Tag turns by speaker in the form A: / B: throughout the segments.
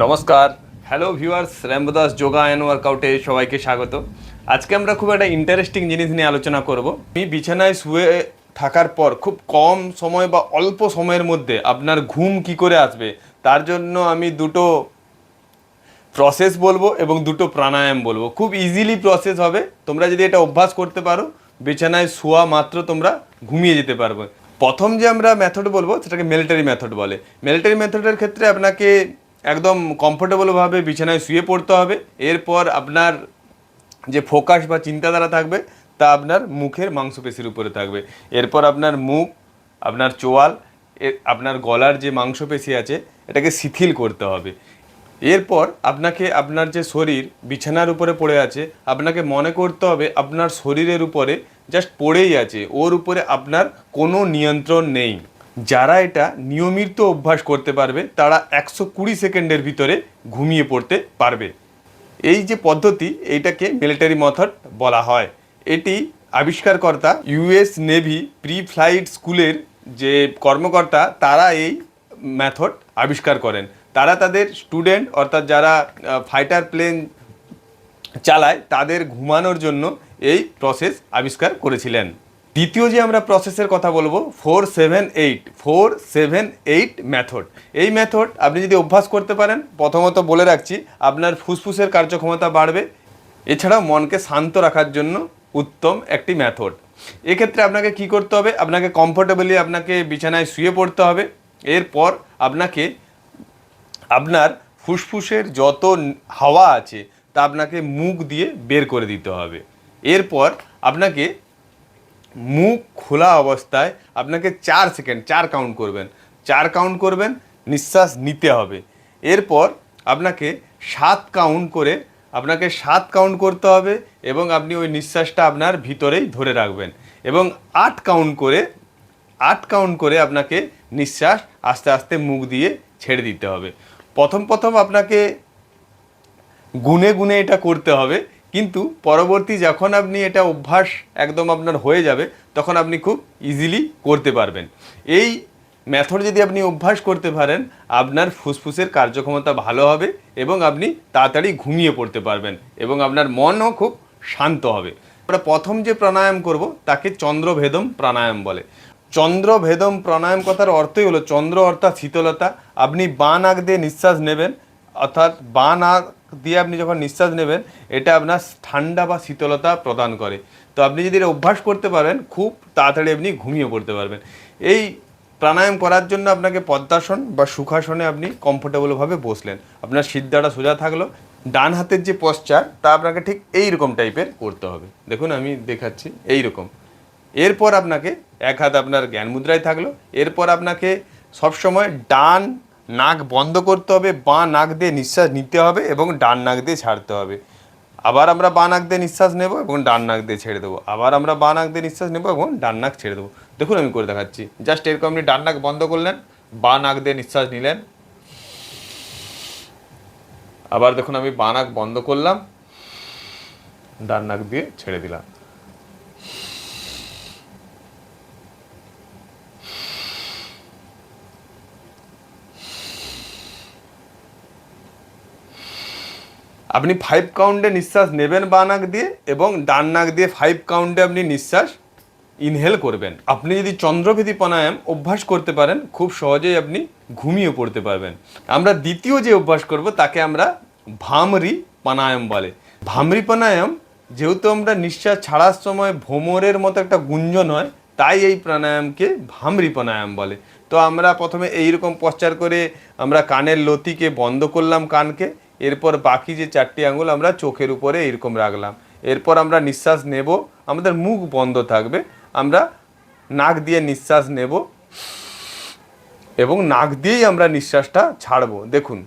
A: নমস্কার। Hello viewers র্যাম্বদাস yoga and ওয়ার্কআউটে সবাইকে স্বাগত। আজকে আমরা খুব একটা ইন্টারেস্টিং জিনিস নিয়ে আলোচনা করব। আমি বিছানায় শুয়ে থাকার পর খুব কম সময় বা অল্প সময়ের মধ্যে আপনার ঘুম কি করে আসবে, তার জন্য আমি দুটো প্রসেস বলব এবং দুটো প্রাণায়াম বলব। খুব ইজিলি প্রসেস হবে। তোমরা যদি এটা অভ্যাস করতে পারো, বিছানায় শোয়া মাত্র তোমরা ঘুমিয়ে যেতে পারবে। প্রথম যে আমরা মেথড বলব, সেটাকে মিলিটারি মেথড বলে। মিলিটারি মেথডের ক্ষেত্রে আপনাকে একদম কমফোর্টেবলভাবে বিছানায় শুয়ে পড়তে হবে। এরপর আপনার যে ফোকাস বা চিন্তাধারা থাকবে, তা আপনার মুখের মাংসপেশির উপরে থাকবে। এরপর আপনার মুখ, আপনার চোয়াল আপনার গলার যে মাংসপেশি আছে, এটাকে শিথিল করতে হবে। এরপর আপনাকে আপনার যে শরীর বিছানার উপরে পড়ে আছে, আপনাকে মনে করতে হবে আপনার শরীরের উপরে জাস্ট পড়েই আছে, ওর উপরে আপনার কোনো নিয়ন্ত্রণ নেই। যারা এটা নিয়মিত অভ্যাস করতে পারবে, তারা একশো কুড়ি সেকেন্ডের ভিতরে ঘুমিয়ে পড়তে পারবে। এই যে পদ্ধতি এইটাকে মিলিটারি মেথড বলা হয়। এটি আবিষ্কারকর্তা ইউএস নেভি প্রি ফ্লাইট স্কুলের যে কর্মকর্তা, তারা এই মেথড আবিষ্কার করেন। তারা তাদের স্টুডেন্ট অর্থাৎ যারা ফাইটার প্লেন চালায়, তাদের ঘুমানোর জন্য এই প্রসেস আবিষ্কার করেছিলেন। দ্বিতীয় যে আমরা প্রসেসের কথা বলব four seven eight four seven eight method এই মেথড আপনি যদি অভ্যাস করতে পারেন, প্রথমত বলে রাখছি, আপনার ফুসফুসের কার্যক্ষমতা বাড়বে। এছাড়াও মনকে শান্ত রাখার জন্য উত্তম একটি মেথড এক্ষেত্রে আপনাকে কি করতে হবে? আপনাকে কমফোর্টেবলি আপনাকে বিছানায় শুয়ে পড়তে হবে। এরপর আপনাকে আপনার ফুসফুসের যত হাওয়া আছে, তা আপনাকে মুখ দিয়ে বের করে দিতে হবে। এরপর আপনাকে মুখ খোলা অবস্থায় আপনাকে চার সেকেন্ড, চার কাউন্ট করবেন। চার কাউন্ট করবেন, নিঃশ্বাস নিতে হবে। এরপর আপনাকে সাত কাউন্ট করে, আপনাকে সাত কাউন্ট করতে হবে এবং আপনি ওই নিঃশ্বাসটা আপনার ভিতরেই ধরে রাখবেন। এবং আট কাউন্ট করে, আট কাউন্ট করে আপনাকে নিঃশ্বাস আস্তে আস্তে মুখ দিয়ে ছেড়ে দিতে হবে। প্রথম প্রথম আপনাকে গুনে গুনে এটা করতে হবে কিন্তু পরবর্তী যখন আপনি এটা অভ্যাস একদম আপনার হয়ে যাবে, তখন আপনি খুব ইজিলি করতে পারবেন। এই মেথড যদি আপনি অভ্যাস করতে পারেন, আপনার ফুসফুসের কার্যক্ষমতা ভালো হবে এবং আপনি তাড়াতাড়ি ঘুমিয়ে পড়তে পারবেন এবং আপনার মনও খুব শান্ত হবে। আমরা প্রথম যে প্রাণায়াম করব, তাকে চন্দ্রভেদম প্রাণায়াম বলে। চন্দ্রভেদম প্রাণায়াম কথার অর্থই হলো চন্দ্র অর্থাৎ শীতলতা। আপনি বাঁ নাক দিয়ে নিঃশ্বাস নেবেন, অর্থাৎ বাঁ নাক দিয়ে আপনি যখন নিঃশ্বাস নেবেন, এটা আপনার ঠান্ডা বা শীতলতা প্রদান করে। তো আপনি যদি এটা অভ্যাস করতে পারেন, খুব তাড়াতাড়ি আপনি ঘুমিয়ে পড়তে পারবেন। এই প্রাণায়াম করার জন্য আপনাকে পদ্মাসন বা সুখাসনে আপনি কমফোর্টেবলভাবে বসলেন। আপনার সিদ্ধাটা সোজা থাকল, ডান হাতের যে পশ্চার তা আপনাকে ঠিক এই রকম টাইপের করতে হবে। দেখুন, আমি দেখাচ্ছি এই রকম এরপর আপনাকে এক হাত আপনার জ্ঞান মুদ্রায় থাকল, এরপর আপনাকে সবসময় ডান নাক বন্ধ করতে হবে, বাঁ নাক দিয়ে নিঃশ্বাস নিতে হবে এবং ডান নাক দিয়ে ছাড়তে হবে। আবার আমরা বাঁ নাক দিয়ে নিঃশ্বাস নেব এবং ডান নাক দিয়ে ছেড়ে দেবো। আবার আমরা বাঁ নাক দিয়ে নিঃশ্বাস নেব এবং ডান নাক ছেড়ে দেবো। দেখুন আমি করে দেখাচ্ছি। জাস্ট এরকম আপনি ডান নাক বন্ধ করলেন, বাঁ নাক দিয়ে নিঃশ্বাস নিলেন। আবার দেখুন আমি বাঁ নাক বন্ধ করলাম, ডান নাক দিয়ে ছেড়ে দিলাম। আপনি ফাইভ কাউন্টে নিঃশ্বাস নেবেন বা নাক দিয়ে এবং ডান নাক দিয়ে ফাইভ কাউন্টে আপনি নিঃশ্বাস ইনহেল করবেন। আপনি যদি চন্দ্রভেদী প্রাণায়াম অভ্যাস করতে পারেন, খুব সহজেই আপনি ঘুমিয়ে পড়তে পারবেন। আমরা দ্বিতীয় যে অভ্যাস করব, তাকে আমরা ভামরি প্রাণায়াম বলে। ভামরি প্রাণায়াম, যেহেতু আমরা নিঃশ্বাস ছাড়ার সময় ভ্রমরের মতো একটা গুঞ্জন হয়, তাই এই প্রাণায়ামকে ভামরি প্রাণায়াম বলে। তো আমরা প্রথমে এইরকম পশ্চার করে আমরা কানের লতিকে বন্ধ করলাম কানকে। এরপর বাকি যে চারটি আঙুল আমরা চোখের উপরে এরকম রাখলাম। এরপর আমরা নিঃশ্বাস নেব, আমাদের মুখ বন্ধ থাকবে। আমরা নাক দিয়ে নিঃশ্বাস নেব এবং নাক দিয়েই আমরা নিঃশ্বাসটা ছাড়বো। দেখুন।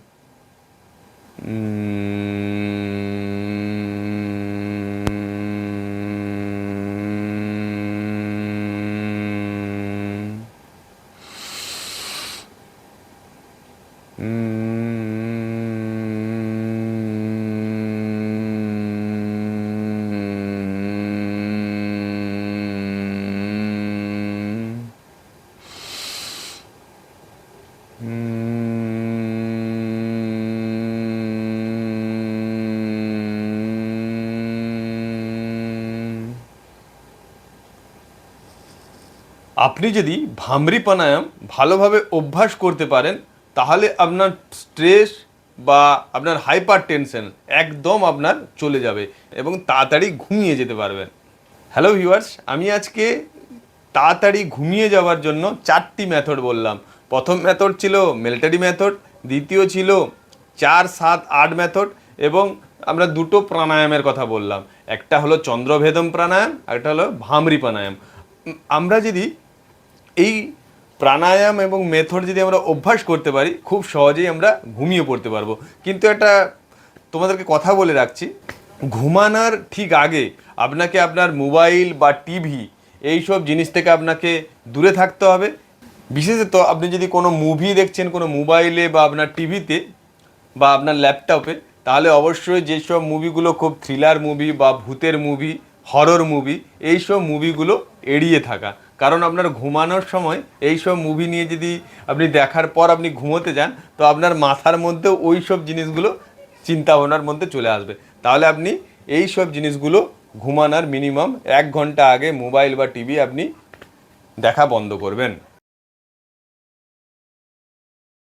A: আপনি যদি ভামরি প্রাণায়াম ভালোভাবে অভ্যাস করতে পারেন, তাহলে আপনার স্ট্রেস বা আপনার হাইপার টেনশন একদম আপনার চলে যাবে এবং তাড়াতাড়ি ঘুমিয়ে যেতে পারবেন। হ্যালো ভিউয়ার্স আমি আজকে তাড়াতাড়ি ঘুমিয়ে যাওয়ার জন্য চারটি মেথড বললাম। প্রথম মেথড ছিল মিলিটারি মেথড দ্বিতীয় ছিল চার, সাত, আট মেথড এবং আমরা দুটো প্রাণায়ামের কথা বললাম। একটা হলো চন্দ্রভেদম প্রাণায়াম একটা হলো ভামরি প্রাণায়াম আমরা যদি এই প্রাণায়াম এবং মেথড যদি আমরা অভ্যাস করতে পারি, খুব সহজেই আমরা ঘুমিয়ে পড়তে পারব। কিন্তু একটা তোমাদেরকে কথা বলে রাখছি, ঘুমানোর ঠিক আগে আপনাকে আপনার মোবাইল বা টিভি এই সব জিনিস থেকে আপনাকে দূরে থাকতে হবে। বিশেষত আপনি যদি কোনো মুভি দেখছেন, কোনো মোবাইলে বা আপনার টিভিতে বা আপনার ল্যাপটপে, তাহলে অবশ্যই যেসব মুভিগুলো খুব থ্রিলার মুভি বা ভূতের মুভি হরর মুভি, এইসব মুভিগুলো এড়িয়ে থাকা। কারণ আপনার ঘুমানোর সময় এই সব মুভি নিয়ে যদি আপনি দেখার পর আপনি ঘুমোতে যান, তো আপনার মাথার মধ্যে ওই সব জিনিসগুলো চিন্তা ভাবনার মধ্যে চলে আসবে। তাহলে আপনি এই সব জিনিসগুলো ঘুমানোর মিনিমাম এক ঘণ্টা আগে মোবাইল বা টিভি আপনি দেখা বন্ধ করবেন।